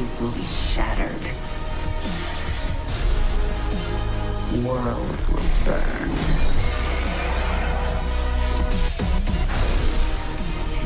will be shattered. Worlds will burn.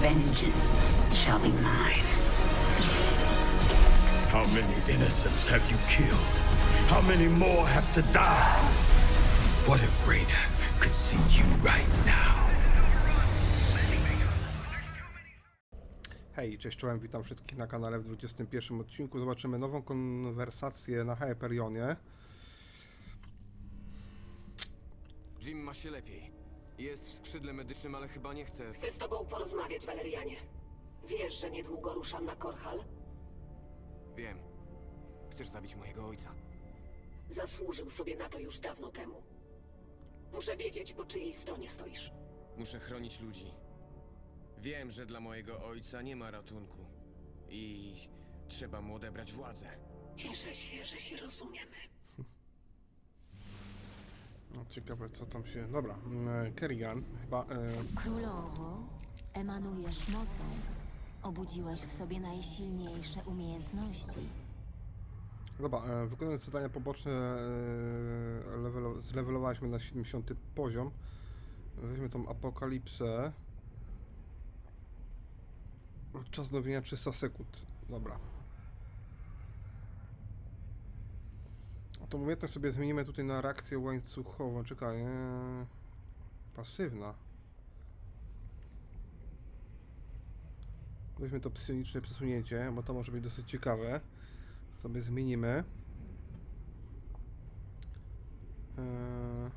Vengeance shall be mine. How many innocents have you killed? How many more have to die? What if Raina could see you right now? Cześć, czołem, witam wszystkich na kanale w 21 odcinku. Zobaczymy nową konwersację na Hyperionie. Jim ma się lepiej. Jest w skrzydle medycznym, ale chyba nie chce. Chcę z tobą porozmawiać, Walerianie. Wiesz, że niedługo ruszam na Korhal? Wiem. Chcesz zabić mojego ojca. Zasłużył sobie na to już dawno temu. Muszę wiedzieć, po czyjej stronie stoisz. Muszę chronić ludzi. Wiem, że dla mojego ojca nie ma ratunku. I trzeba mu odebrać władzę. Cieszę się, że się rozumiemy. No, ciekawe, co tam się... Dobra, mm, Kerrigan, chyba... E, Królowo, emanujesz mocą. Obudziłeś w sobie najsilniejsze umiejętności. dobra, e, wykonując zadania poboczne, e, levelo, zlewelowaliśmy na 70 poziom. Weźmy tą apokalipsę. Czas nowienia 300 sekund. Dobra. Tą umiejętność sobie zmienimy tutaj na reakcję łańcuchową. Czekaj. E, pasywna. Weźmy to psioniczne przesunięcie, bo to może być dosyć ciekawe. Sobie zmienimy. Eee...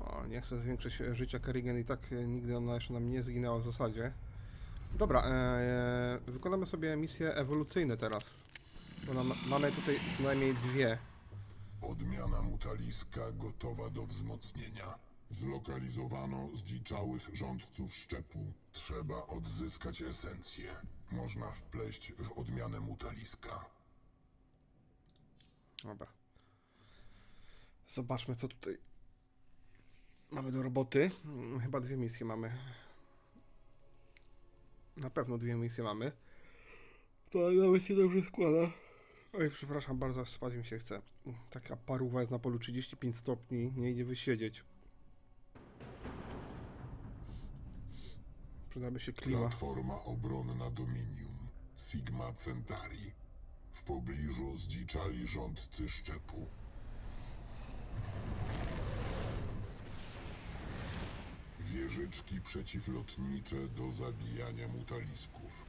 O, nie chcę zwiększyć życia Kerrigan i tak nigdy ona jeszcze nam nie zginęła w zasadzie. Dobra, eee, wykonamy sobie misje ewolucyjne teraz. Bo nam, mamy tutaj co najmniej dwie. Odmiana mutaliska gotowa do wzmocnienia. Zlokalizowano zdziczałych rządców szczepu. Trzeba odzyskać esencję. Można wpleść w odmianę mutaliska. Dobra. Zobaczmy, co tutaj mamy do roboty. Mm, Chyba dwie misje mamy. Na pewno dwie misje mamy. To nawet się dobrze składa. Oj, przepraszam bardzo, aż spać mi się chce. Taka paruwa jest na polu 35 stopni, nie idzie wysiedzieć. Przydaby się klima. Platforma obronna Dominium. Sigma Centauri. W pobliżu zdziczali rządcy szczepu. Wieżyczki przeciwlotnicze do zabijania mutalisków.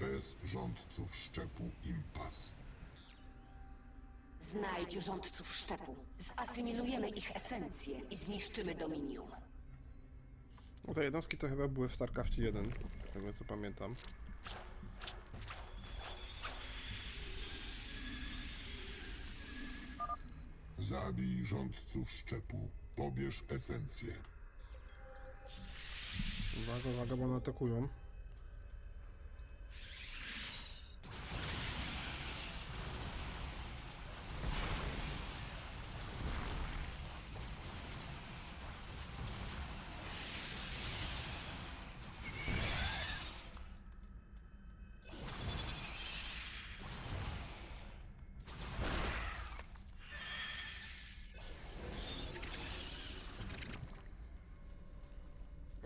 Bez rządców szczepu impas. Znajdź rządców szczepu. Zasymilujemy ich esencję i zniszczymy Dominium. No te jednostki to chyba były w StarCraftie 1, z tego co pamiętam. Zabij rządców szczepu. Pobierz esencję. Uwaga, uwaga, bo one atakują.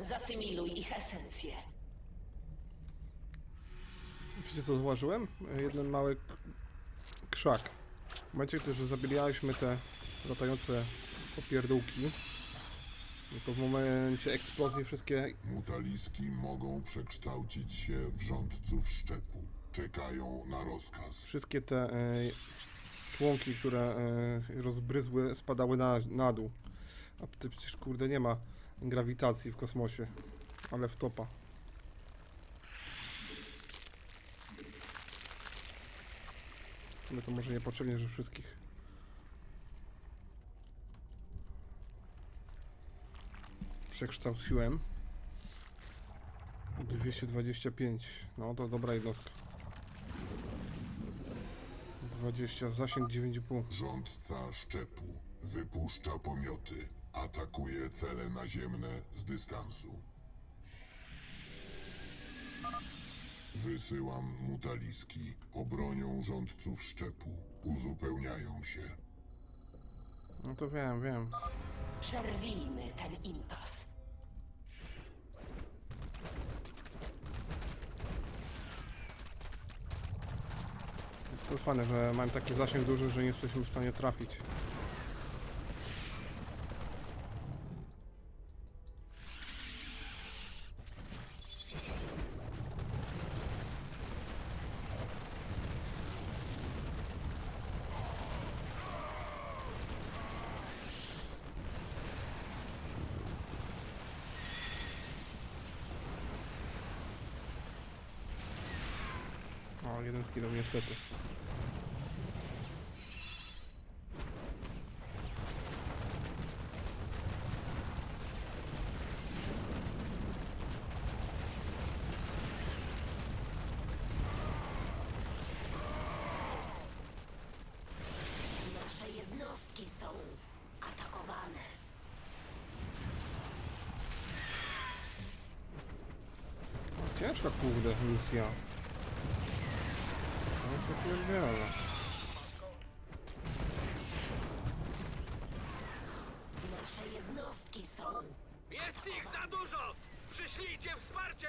Zasymiluj ich esencję. Wiecie co zauważyłem? Jeden mały k- krzak. W momencie, gdy już zabijaliśmy te latające popierdółki, no to w momencie eksplozji wszystkie Mutaliski mogą przekształcić się w rządców szczepu. Czekają na rozkaz. wszystkie te e, członki, które e, rozbryzły, spadały na, na dół. A tutaj przecież kurde nie ma grawitacji w kosmosie, ale w topa. Ale to może niepotrzebnie, że wszystkich. Przekształciłem. 225. No to dobra jednostka. 20, zasięg 9,5. Rządca szczepu wypuszcza pomioty. Atakuje cele naziemne z dystansu. Wysyłam mutaliski. Obronią rządców szczepu. Uzupełniają się. No to wiem, wiem. Przerwijmy ten impas. To fajne, że mam taki zasięg duży, że nie jesteśmy w stanie trafić. O, jeden zginął niestety. Nasze jednostki są atakowane. Ciężka kurde misja. Zapierdzielona. Nasze jednostki są. Jest ich za dużo! Przyślijcie wsparcie!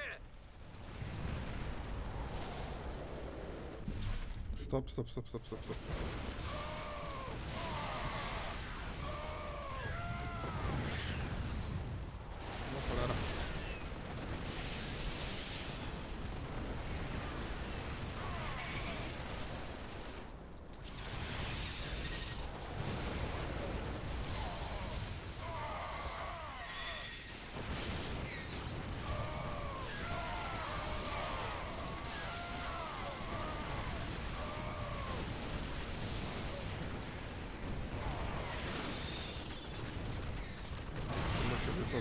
Stop, stop, stop, stop, stop, stop. No cholera.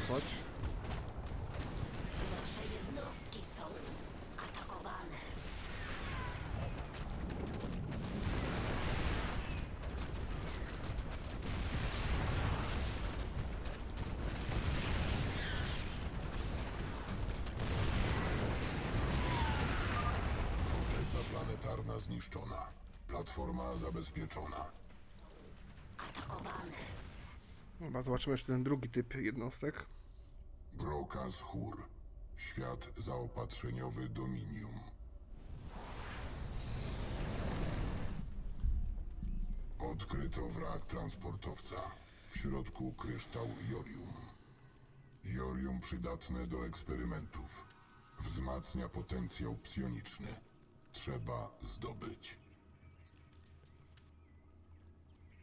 Wycofać. Nasze jednostki są atakowane. Forteca planetarna zniszczona. Platforma zabezpieczona. Atakowane. Chyba zobaczymy jeszcze ten drugi typ jednostek. Brokas Hur. Świat zaopatrzeniowy Dominium. Odkryto wrak transportowca. W środku kryształ Jorium. Jorium przydatne do eksperymentów. Wzmacnia potencjał psioniczny. Trzeba zdobyć.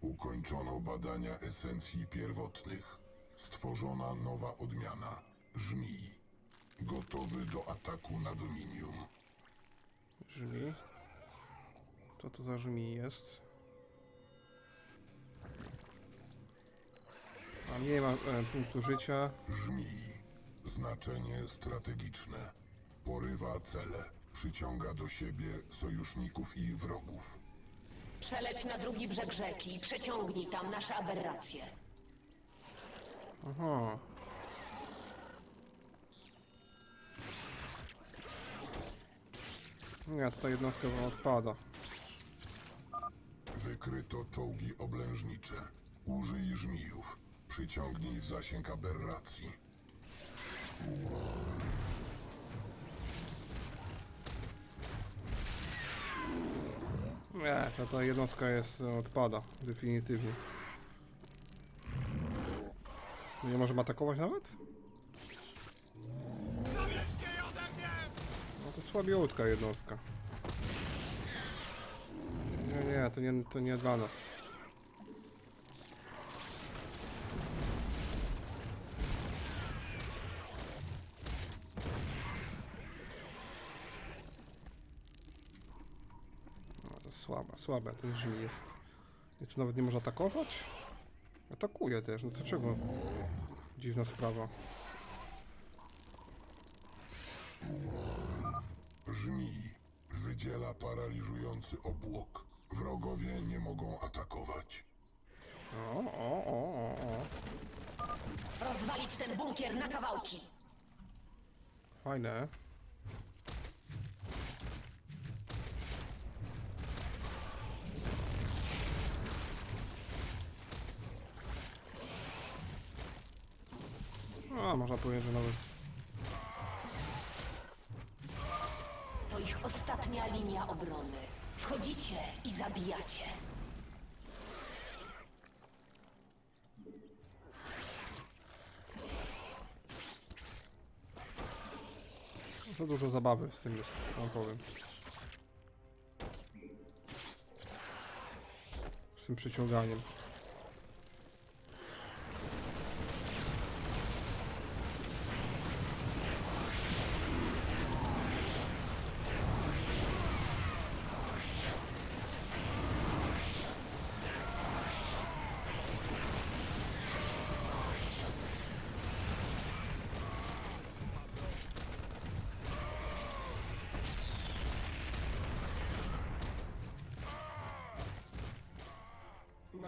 Ukończono badania esencji pierwotnych. Stworzona nowa odmiana. Żmij. Gotowy do ataku na Dominium. Żmi. Co to za żmi jest? A nie ma e, punktu życia. Żmij. Znaczenie strategiczne. Porywa cele. Przyciąga do siebie sojuszników i wrogów. Przeleć na drugi brzeg rzeki i przeciągnij tam nasze aberracje. Aha. Nie, tutaj jednostka odpada. Wykryto czołgi oblężnicze. Użyj żmijów. Przyciągnij w zasięg aberracji. Nie, ta, ta jednostka jest, odpada. Definitywnie. Nie możemy atakować nawet? No to słabiutka jednostka. Nie, nie, to nie, to nie dla nas. No to słaba, słabe ten drzwi jest. I co, nawet nie może atakować? Atakuje też, no to czego? Dziwna sprawa. brzmi. Wydziela paraliżujący obłok. Wrogowie nie mogą atakować. O, o, o, o. Rozwalić ten bunkier na kawałki. Fajne. A, można powiedzieć, że nawet ich ostatnia linia obrony. Wchodzicie i zabijacie. za dużo zabawy z tym jest, wam powiem. Z tym przyciąganiem.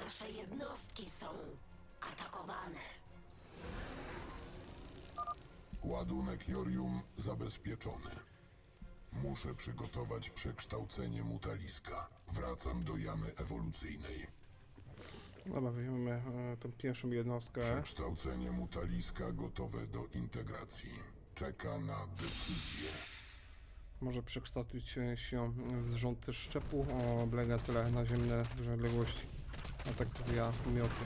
Nasze jednostki są atakowane. Ładunek Jorium zabezpieczony. Muszę przygotować przekształcenie mutaliska. Wracam do jamy ewolucyjnej. Dobra, weźmiemy e, tą pierwszą jednostkę. Przekształcenie mutaliska gotowe do integracji. Czeka na decyzję. Może przekształcić się w rządcy szczepu o oblega tyle naziemne odległości. Atakuje mioty.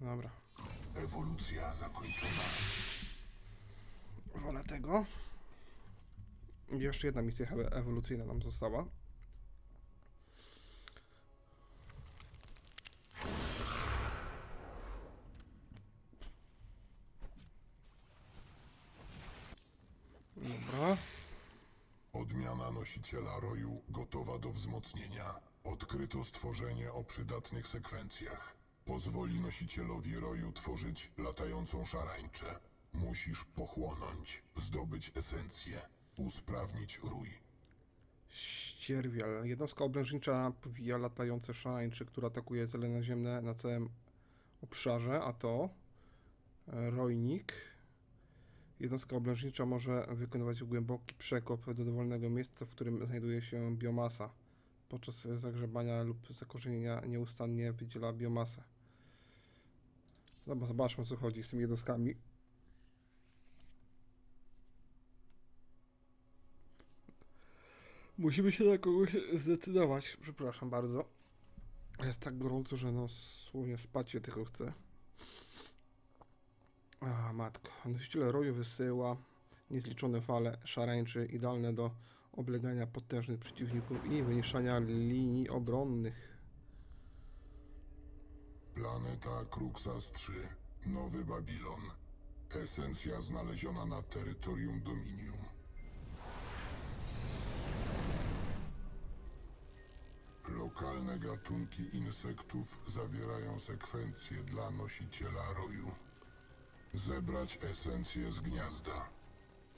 Dobra, Ewolucja zakończona. wolę tego. Jeszcze jedna misja chyba ewolucyjna nam została. Dobra. Odmiana nosiciela roju gotowa do wzmocnienia. Odkryto stworzenie o przydatnych sekwencjach. Pozwoli nosicielowi roju tworzyć latającą szarańczę. Musisz pochłonąć, zdobyć esencję, usprawnić rój. Ścierwial. Jednostka oblężnicza powija latające szarańczy, która atakuje cele naziemne na całym obszarze, a to e, rojnik. Jednostka oblężnicza może wykonywać głęboki przekop do dowolnego miejsca, w którym znajduje się biomasa. Podczas zagrzebania lub zakorzenienia nieustannie wydziela biomasę. Dobra, zobaczmy co chodzi z tymi jednostkami. Musimy się na kogoś zdecydować. Przepraszam bardzo. Jest tak gorąco, że no słownie spać się tylko chce. A matko. Nosiciel roju wysyła niezliczone fale szarańczy idealne do oblegania potężnych przeciwników i wyniszczania linii obronnych. Planeta Kruxas 3. Nowy Babilon. Esencja znaleziona na terytorium Dominium. Lokalne gatunki insektów zawierają sekwencje dla nosiciela roju. Zebrać esencję z gniazda.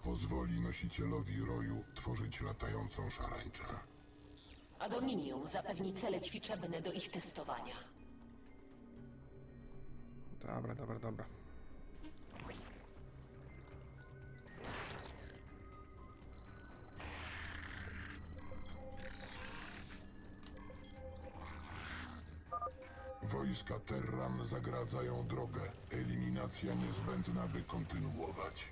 Pozwoli nosicielowi roju tworzyć latającą szarańczę. A Dominium zapewni cele ćwiczebne do ich testowania. Dobra, dobra, dobra. Wojska Terran zagradzają drogę. Eliminacja niezbędna, by kontynuować.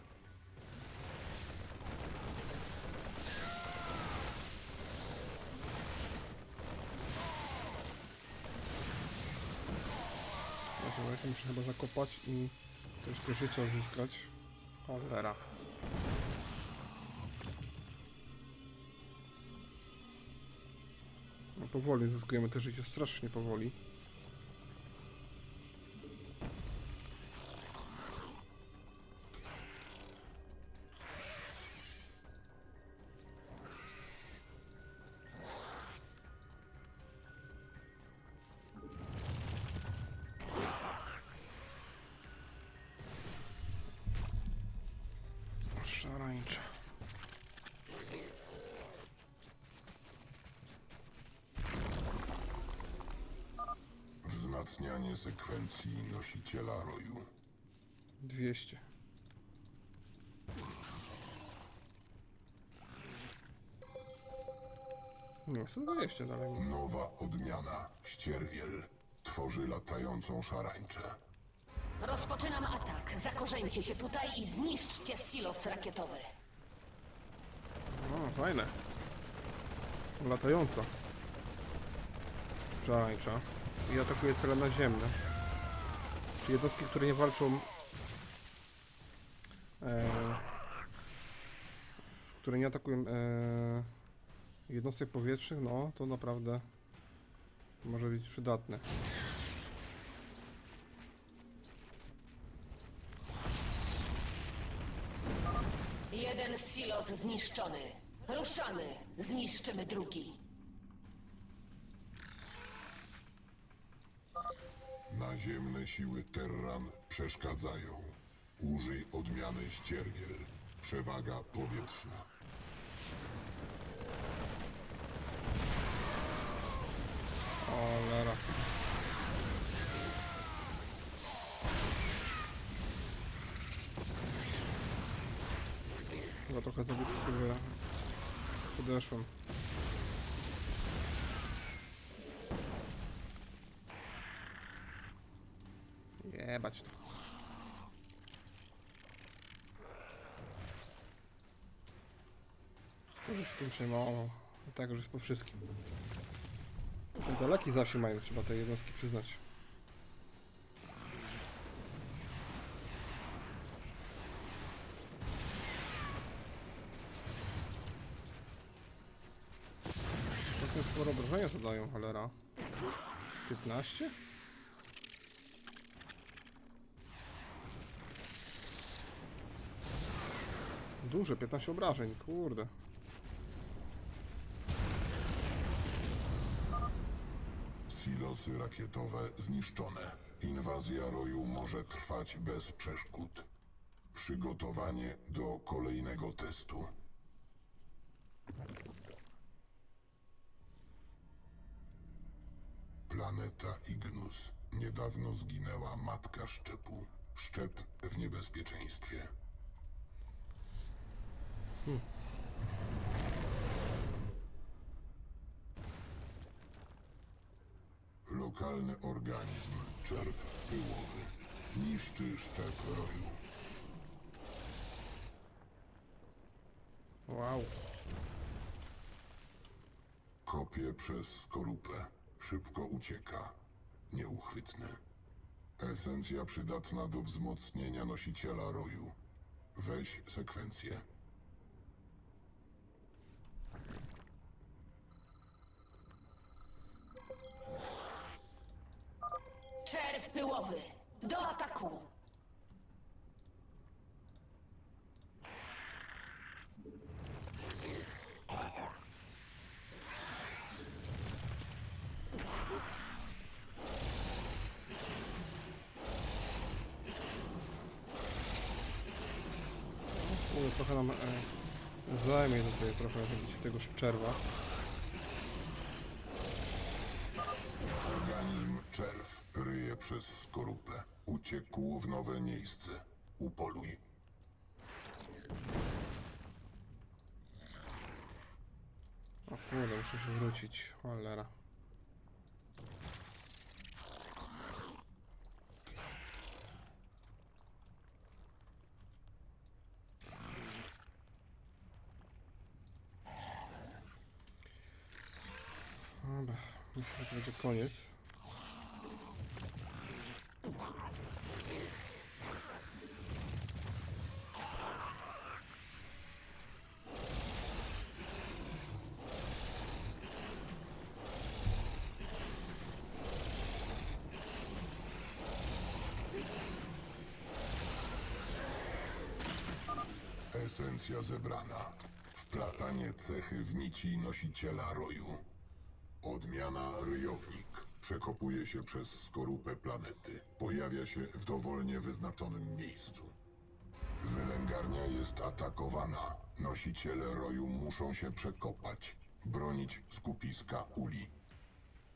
Ja się muszę chyba zakopać i troszkę życia zyskać. Cholera. No powoli zyskujemy te życie, strasznie powoli. Wzmacnianie sekwencji nosiciela roju. 200. Nie, 120 dalej. Nowa odmiana. Ścierwiel. Tworzy latającą szarańczę. Rozpoczynam atak. Zakorzeńcie się tutaj i zniszczcie silos rakietowy. O, fajne. Latająca. Szarańcza. I atakuje cele naziemne. Czyli jednostki, które nie walczą... E, które nie atakują e, jednostek powietrznych, no to naprawdę może być przydatne. Jeden silos zniszczony. Ruszamy. Zniszczymy drugi. Naziemne siły Terran przeszkadzają. Użyj odmiany ścierwiel. Przewaga powietrzna. Cholera. Chyba trochę za blisko podeszłem. Jebać to. Tym przejmował. I tak już jest po wszystkim. Daleki zawsze mają, trzeba te jednostki przyznać. Całkiem sporo obrażenia to dają, cholera. 15? Duże, 15 obrażeń, kurde. Silosy rakietowe zniszczone. Inwazja roju może trwać bez przeszkód. Przygotowanie do kolejnego testu. Planeta Ignus. Niedawno zginęła matka szczepu. Szczep w niebezpieczeństwie. Lokalny organizm, czerw pyłowy, niszczy szczep roju. Wow. Kopie przez skorupę, szybko ucieka, nieuchwytny. Esencja przydatna do wzmocnienia nosiciela roju. Weź sekwencję. Czerw pyłowy. Do ataku. Kurde, trochę nam e, zajmie tutaj trochę zabicie tego szczerwa. Organizm czerw ryje przez skorupę. Uciekł w nowe miejsce. Upoluj. O kurde, muszę się wrócić. Cholera. Dobra, myślę, że to będzie koniec. Esencja zebrana. Wplatanie cechy w nici nosiciela roju. Odmiana ryjownik. Przekopuje się przez skorupę planety. Pojawia się w dowolnie wyznaczonym miejscu. Wylęgarnia jest atakowana. Nosiciele roju muszą się przekopać. Bronić skupiska uli.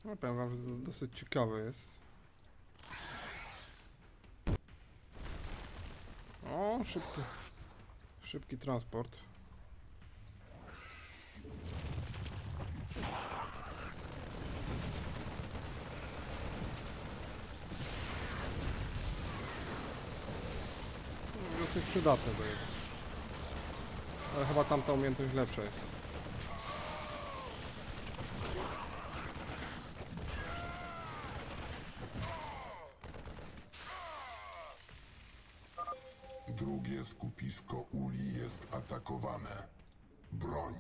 No powiem wam, że to dosyć ciekawe jest. O, szybki. Szybki transport. Dosyć przydatne to jest. Ale chyba tamta umiejętność lepsza jest. Jest atakowane. Broń.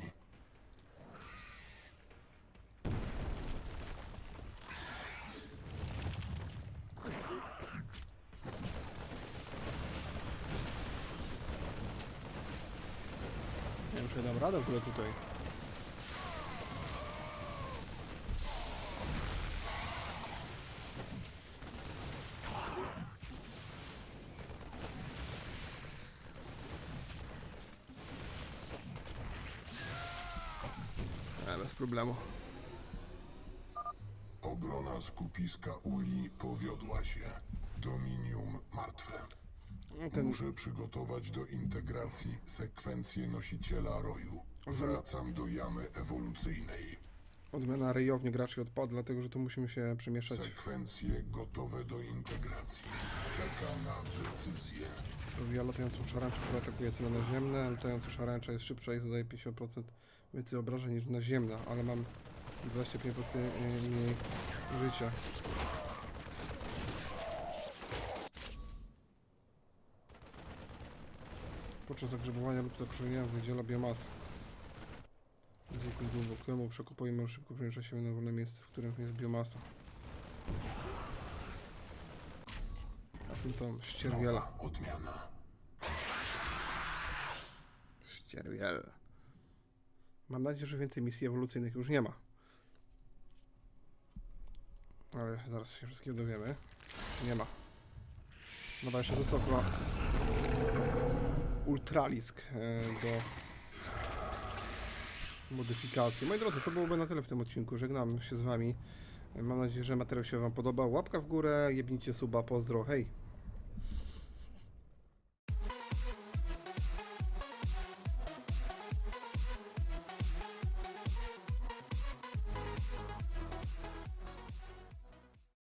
Nie wiem, czy dam radę w ogóle tutaj. E, bez problemu. Obrona skupiska uli powiodła się. Dominium martwe. No, Ten Muszę przygotować do integracji sekwencję nosiciela roju. Wracam do jamy ewolucyjnej. odmiana ryjowni graczy odpadła, dlatego że tu musimy się przemieszczać. Sekwencje gotowe do integracji. Czeka na decyzję. Rozwija latającą szarańczę, która atakuje cele naziemne. Latająca szarańcza jest szybsza i zadaje 50% więcej obrażeń niż naziemna, ale mam 25% mniej życia. Podczas zagrzebywania lub zakorzenienia wydziela biomasę. Dzięki głębokiemu przekopujemy szybko przemieszcza się na wolne miejsce, w którym jest biomasa. A tym to ścierwiela. Odmiana. Ścierwiel. Mam nadzieję, że więcej misji ewolucyjnych już nie ma. Ale zaraz się wszystkiego dowiemy. Nie ma. Dobra, jeszcze został chyba ultralisk e, do modyfikacji. Moi drodzy, to byłoby na tyle w tym odcinku. Żegnam się z wami. Mam nadzieję, że materiał się wam podobał. Łapka w górę, jebnijcie suba, pozdro, hej!